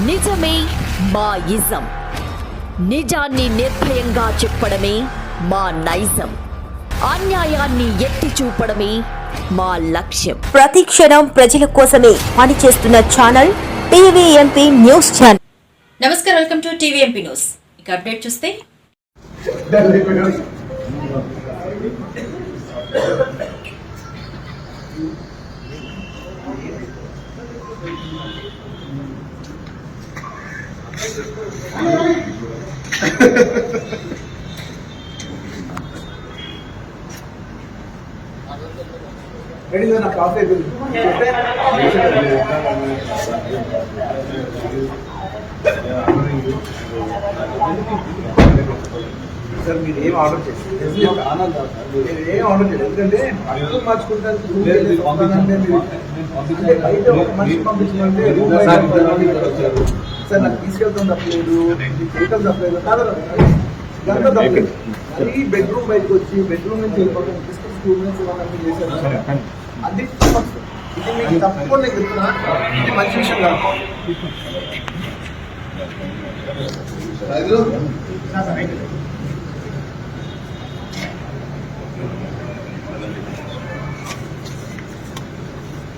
నిజమే మా ఇజం నిజాన్ని నిర్భయంగా చెప్పడమే మా నైజం. అన్యాయాన్ని ఎత్తి చూపడమే మా లక్ష్యం. ప్రతి క్షణం ప్రజల కోసమే పనిచేస్తున్న ఛానల్ టీవీఎంపీ న్యూస్ ఛానల్. నమస్కారం వెల్కమ్ టు టీవీఎంపీ న్యూస్. ఇక అప్డేట్ చూస్తే? నా కాఫీ అయిపోయింది సార్ మీరు ఏం ఆర్డర్ చేస్తారు మీరు ఏం ఆర్డర్ చేయలేదు ఎందుకంటే అర్థం మార్చుకుంటారు పంపించాలంటే మీరు- అంటే బయట ఒక మనిషి పంపించాలంటే సార్, నాకు తీసుకెళ్తాం తప్పలేదు. తీసుకెళ్తాం తప్పలేదు. కాదు ఇదంతా తప్పలేదు. మరీ బెడ్రూమ్ బయటకు వచ్చి బెడ్రూమ్ నుంచి వెళ్ళిపోతాం. డిస్కస్ స్కూల్ నుంచి వాళ్ళని చేశారు? అది తప్పు. ఇది మీకు తప్పకుండా నేను చెప్తున్నా ఇది మంచి విషయం కాదు.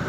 శాంతి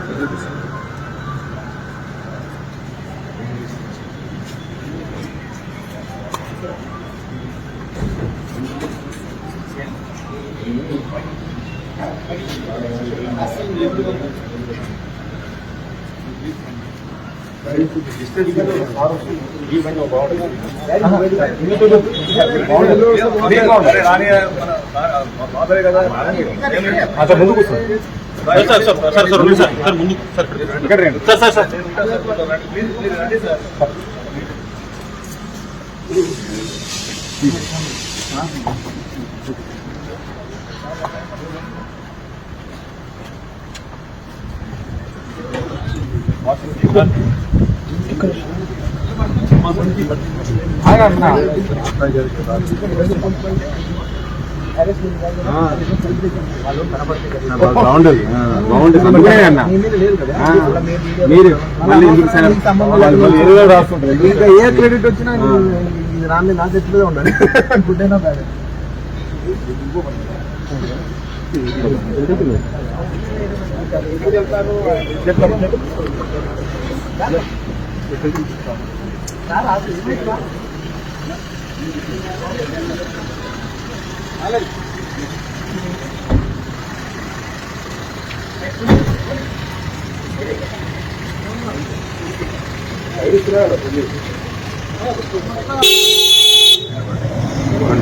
సార్ ముందు కూర్చోండి సార్ సార్ సార్ సార్ ఉంది సార్ సార్ ముందు సార్ ఇక్కడ రండి సార్ సార్ సార్ బాగుండదు బాగుండదు అందుకనే అన్న మీరు మళ్ళీ ఏ క్రెడిట్ వచ్చినా రాని నా చేతిలో ఉండాలి. గుడ్ అయినా బ్యాడ్.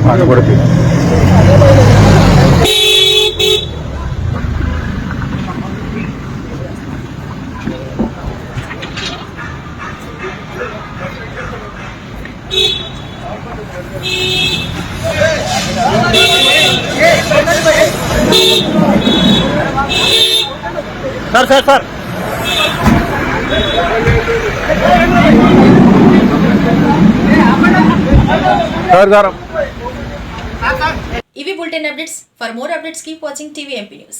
पाणी पडते Thank you. Sir sir sir. Sir sir. इवी bulletin updates. For more updates keep watching TV MP news